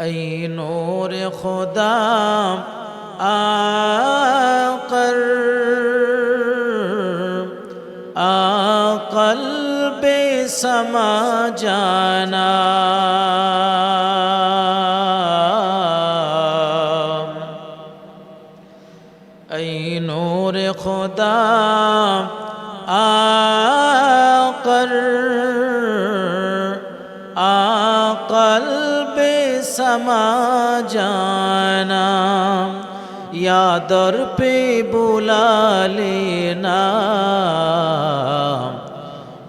ای نور خدا آقر قلب سما جانا. ای نور خدا آقر समा जाना। या दर पे बुला लेना।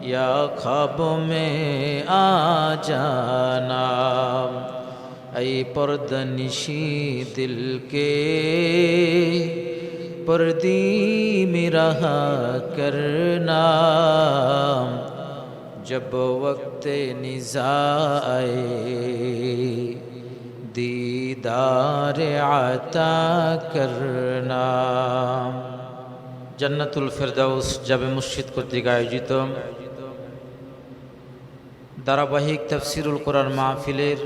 या खब में आ जाना। ऐ पर्दनिशी दिल के पर्दी में रहा करना। जब वक्त निजा आए دیدار عطا کرنا জান্নাতুল ফেরদাউস জাবে মসজিদ কর্তৃক আয়োজিত। ধারাবাহিক তফসিরুল কোরআন মাহফিলের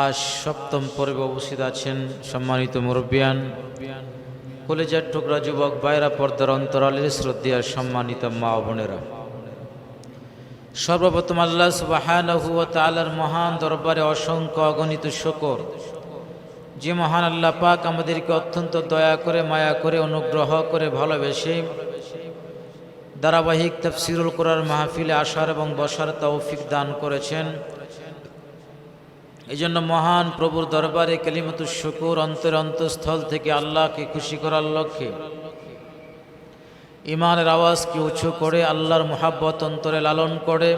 আজ সপ্তম পর্ব অবস্থিত আছেন সম্মানিত মুরব্বিয়ান। কলেজার টুকরা যুবক, বাইরা পর্দার অন্তরালের শ্রদ্ধেয় সম্মানিত মা বোনেরা। সর্বপ্রথম আল্লাহ সুবাহানহু তালার মহান দরবারে অসংখ্য অগণিত শকর। যে মহান আল্লাহ পাক আমাদেরকে অত্যন্ত দয়া করে, মায়া করে, অনুগ্রহ করে ভালোবেসে ধারাবাহিক তফসিরুল করার মাহফিলে আসার এবং বসার তৌফিক দান করেছেন। এই জন্য মহান প্রভুর দরবারে কালিমতুর শুকুর অন্তর অন্তঃস্থল থেকে আল্লাহকে খুশি করার লক্ষ্যে ইমানের আওয়াজকে উঁচু করে আল্লাহর মোহাব্বত অন্তরে লালন করে।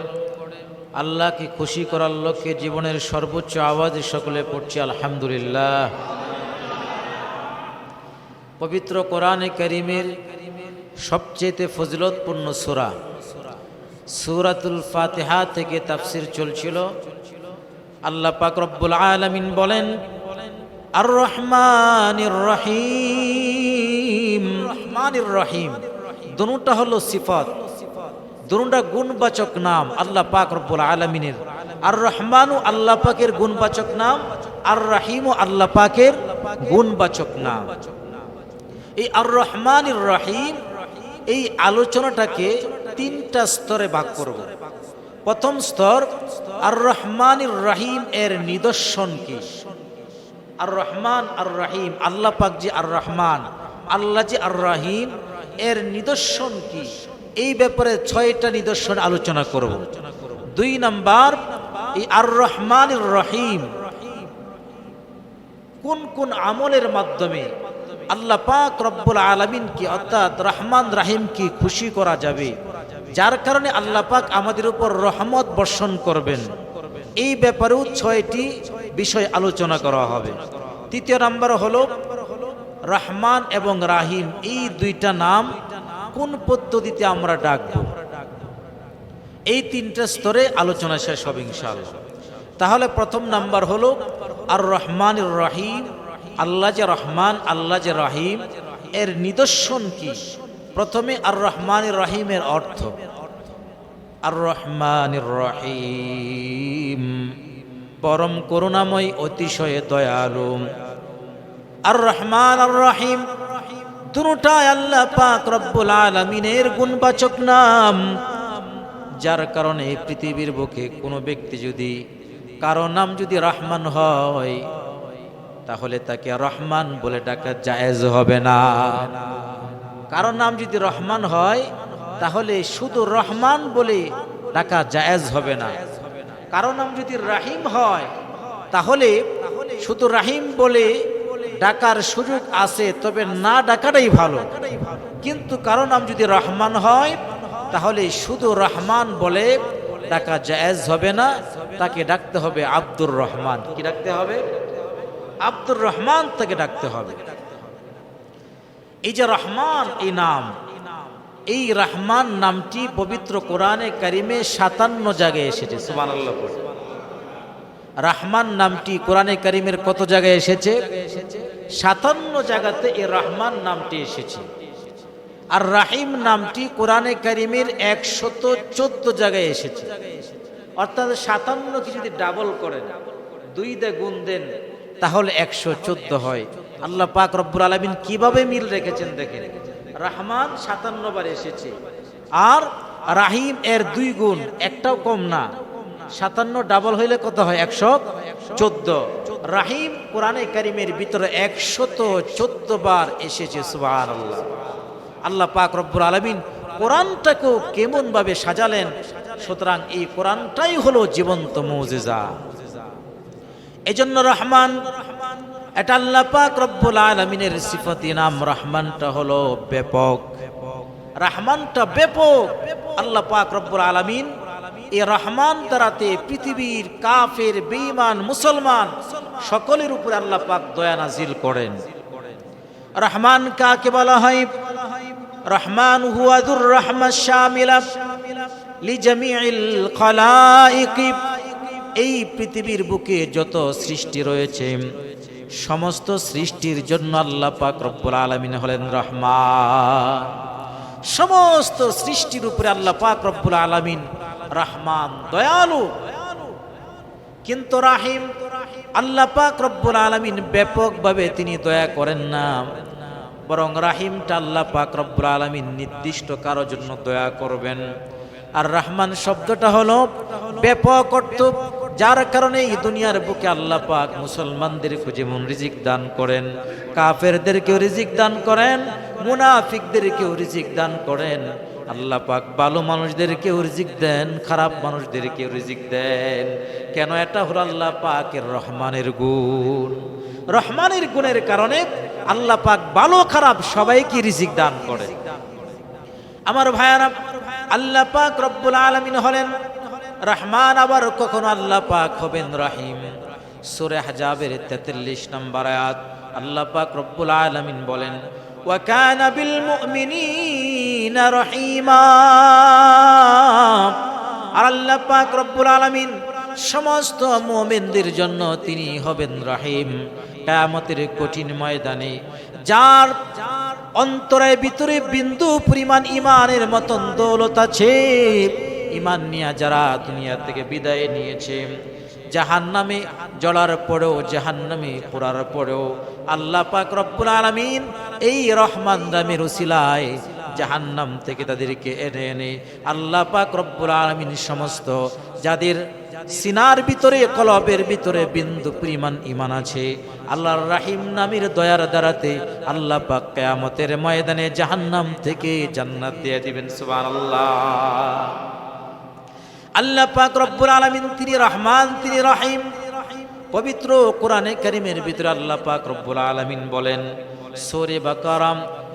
আল্লাহকে খুশি করার লক্ষ্যে জীবনের সর্বোচ্চ আওয়াজ সকলে পড়ছি, আলহামদুলিল্লাহ। পবিত্র কোরআনে করিমের সবচেয়ে ফজিলতপূর্ণ সুরা। সুরাতুল ফাতেহা থেকে তাফসির চলছিল। আল্লাহ পাক রব্বুল আলামিন বলেন আর রহমানির রহিম। রহমানির রহিম। দুটা হলো সিফাত দুটা গুণবাচক নাম আল্লাহ পাক রব্বুল আলমিনের। আর রহমানু আল্লাহ পাকের গুণবাচক নাম, আর রাহিমু আল্লাহ পাকের গুণবাচক নাম। এই আর রহমান রহিম, এই আলোচনাটাকে তিনটা স্তরে ভাগ করব। প্রথম স্তর, আর রহমান রাহিম এর নিদর্শন কি? আর রহমান, আর রহিম, আল্লাহ পাক যে আর রহমান, আল্লাহ যে আর রহিম এর নিদর্শন কি? এই ব্যাপারে ছয়টা নিদর্শন আলোচনা করব। দুই নাম্বার, এই আর রহমান রহিম। কোন কোন আমলের মাধ্যমে আল্লাহ পাক রব্বুল আলমিন কি অর্থাৎ রহমান রাহিম কি খুশি করা যাবে? যার কারণে আল্লাহ পাক আমাদের উপর রহমত বর্ষণ করবেন। এই ব্যাপারেও ছয়টি বিষয় আলোচনা করা হবে। তৃতীয় নাম্বার হলো রহমান এবং রাহিম, এই দুইটা নাম কোন পদ্ধতিতে আমরা ডাকব? এই তিনটা স্তরে আলোচনা শেষ হবে ইনশাআল্লাহ। তাহলে প্রথম নাম্বার হলো আর রহমান রাহিম, আল্লাহ যে রহমান, আল্লাহ যে রহিম, এর নিদর্শন কি? প্রথমে আর রহমান রহিমের অর্থ। আর রহমান রহিম, পরম করুণাময়, অতিশয় দয়ালু। আর রহমান আর রহিম দুটাই আল্লাহ পাক রব্বুল আলমিনের গুণবাচক নাম। যার কারণে পৃথিবীর বুকে কোনো ব্যক্তি যদি কারও নাম যদি রহমান হয়, তাহলে তাকে রহমান বলে ডাকা জায়েজ হবে না। কারও নাম যদি রহমান হয়, তাহলে শুধু রহমান বলে ডাকা জায়েজ হবে না। কারও নাম যদি রাহিম হয়, তাহলে শুধু রাহিম বলে ডাকার সুযোগ আছে, তবে না ডাকাটাই ভালো। কিন্তু কারও নাম যদি রহমান হয়, তাহলে শুধু রহমান বলে ডাকা জায়েজ হবে না, তাকে ডাকতে হবে আব্দুর রহমান। কি ডাকতে হবে? আব্দুর রহমান তাকে ডাকতে হবে। এই যে রহমান, এই নাম, এই রহমান নামটি পবিত্র কোরআনে কারিমে সাতান্ন জায়গায় এসেছে সুবান রাহমান নামটি কোরআনে কারিমের কত জায়গায় এসেছে? সাতান্ন জায়গাতে এই রহমান নামটি এসেছে। আর রাহিম নামটি কোরআনে কারিমের একশত চোদ্দ জায়গায় এসেছে। অর্থাৎ সাতান্নকে যদি ডাবল করেন, দুই দে গুণ দেন, তাহলে একশো চোদ্দ হয়। আল্লাহ পাক রব্বুল আলমিন কীভাবে মিল রেখেছেন দেখেন? রহমান সাতান্ন বার এসেছে। আর রাহিম এর দুই গুণ, একটাও কম না। সাতান্ন ডাবল হইলে কত হয়? একশো চোদ্দ। রাহিম কোরআনে কারিমের ভিতরে একশত চোদ্দ বার এসেছে সুবাহ আল্লাহ আল্লাহ পাক রব্বুল আলমিন কোরআনটাকেও কেমন ভাবে সাজালেন, সুতরাং এই কোরআনটাই হলো জীবন্ত মৌজেজা। এজন্য রহমান, এটা আল্লাহ পাক রব্বুল আলমিনের সিফতি নাম, রহমানটা হলো ব্যাপক। রহমানটা ব্যাপক। আল্লাহ পাক রব্বুল আলমিন এই রহমান দ্বারাতে পৃথিবীর কাফের, বেঈমান, মুসলমান সকলের উপরে আল্লাহ পাক দয়া নাজিল করেন। রহমান কাকে বলা হয়? রহমান হুয়াদুর রহমান শামিলা লিজামিল খলাইক। এই পৃথিবীর বুকে যত সৃষ্টি রয়েছে, সমস্ত সৃষ্টির জন্য আল্লাহ পাক রব্বুল আলামিন হলেন রহমান। সমস্ত সৃষ্টির উপরে আল্লাহ পাক রব্বুল আলামিন রহমান, দয়ালু। কিন্তু রাহিম, আল্লাহ পাক রব্বুল আলামিন ব্যাপকভাবে তিনি দয়া করেন না। বরং রাহিমটা আল্লাহ পাক রব্বুল আলামিন নির্দিষ্ট কারোর জন্য দয়া করবেন। আর রহমান শব্দটা হলো ব্যাপক অর্থ, যার কারণে এই দুনিয়ার বুকে আল্লাহ পাক মুসলমানদেরকে যেমন রিজিক দান করেন, কাফেরদেরকেও রিজিক দান করেন, মুনাফিকদেরকেও রিজিক দান করেন। আল্লাহ পাক ভালো মানুষদেরকে রিজিক দেন, খারাপ মানুষদেরকে রিজিক দেন। কেন এটা হল আল্লাহ পাকের রহমানের গুণ। রহমানের গুণের কারণে আল্লাহ পাক ভালো খারাপ সবাইকে রিজিক দান করে। আমার ভাইয়ারা, আল্লাহ পাক রব্বুল আলমিন হলেন, রহমান আবার কখনো আল্লাহ পাক হবেন রাহিম। সুরে হাজাবের তেতাল্লিশ নম্বর আয়াত, আল্লাহ পাক রব্বুল আলমিন বলেন ওয়াকানা বিল মুমিনিন রহিমা। আর আল্লাহ পাক রব্বুল আলমিন সমস্ত মোমেনদের জন্য তিনি হবেন রাহিম। কামতের কঠিন ময়দানে যার যার অন্তরের ভিতরে বিন্দু পরিমাণ ইমানের মতন দৌলত আছে ইমান নিয়া যারা দুনিয়া থেকে বিদায় নিয়েছে জাহান নামে জলার পরেও জাহান নামে পড়ার পরেও, আল্লাহ পাক রব্বুল আলমিন এই রহমান দামের উসিলায় জাহান্নাম থেকে তাদেরকে এনে এনে আল্লাহ পাক রব্বুল আলমিন সমস্ত যাদের সিনার ভিতরে, কলবের ভিতরে বিন্দু পরিমাণ ইমান আছে, আল্লাহর রাহিম নামের দয়ার দ্বারাতে আল্লাহ পাক কেয়ামতের ময়দানে জাহান্নাম থেকে জান্নাত দিয়ে দিবেন, সুবহানাল্লাহ। আল্লাহ পাক রব্বুল আলামিন, তিনি রহমান, তিনি রহিম, পবিত্র কোরআনে কারিমের ভিতরে আল্লাহ পাক রব্বুল আলামিন বলেন, সোরে বাকারাম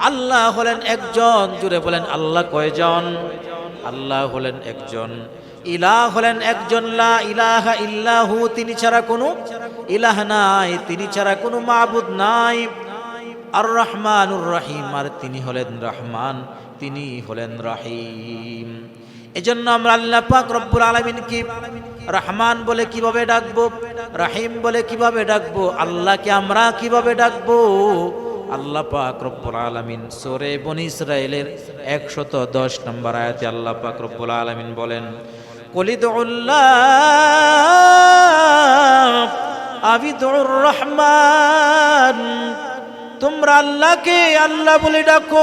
আল্লাহ হলেন একজন, জুড়ে বলেন আল্লাহ কয়জন? আল্লাহ হলেন একজন। ইলাহ হলেন একজন, লা ইলাহা ইল্লাহু, তিনি ছাড়া কোনো ইলাহ নাই, তিনি ছাড়া কোনো মাবুদ নাই। আর রহমানুর রহিম, আর তিনি হলেন রহমান, তিনি হলেন রহিম। এজন্য আমরা আল্লাহ পাক রব্বুল আলামিনকে রহমান বলে কীভাবে ডাকবো? রহিম বলে কীভাবে ডাকবো? আল্লাহকে আমরা কীভাবে ডাকবো? আল্লাহ পাক রব্বুল আলামিন সূরা বনি ইসরাইলের 110 নম্বর আয়াতে আল্লাহ পাক রব্বুল আলামিন বলেন কলিদুল্লাহ আবিদুর রহমান, তোমরা আল্লাহকে আল্লাহ বলে ডাকো।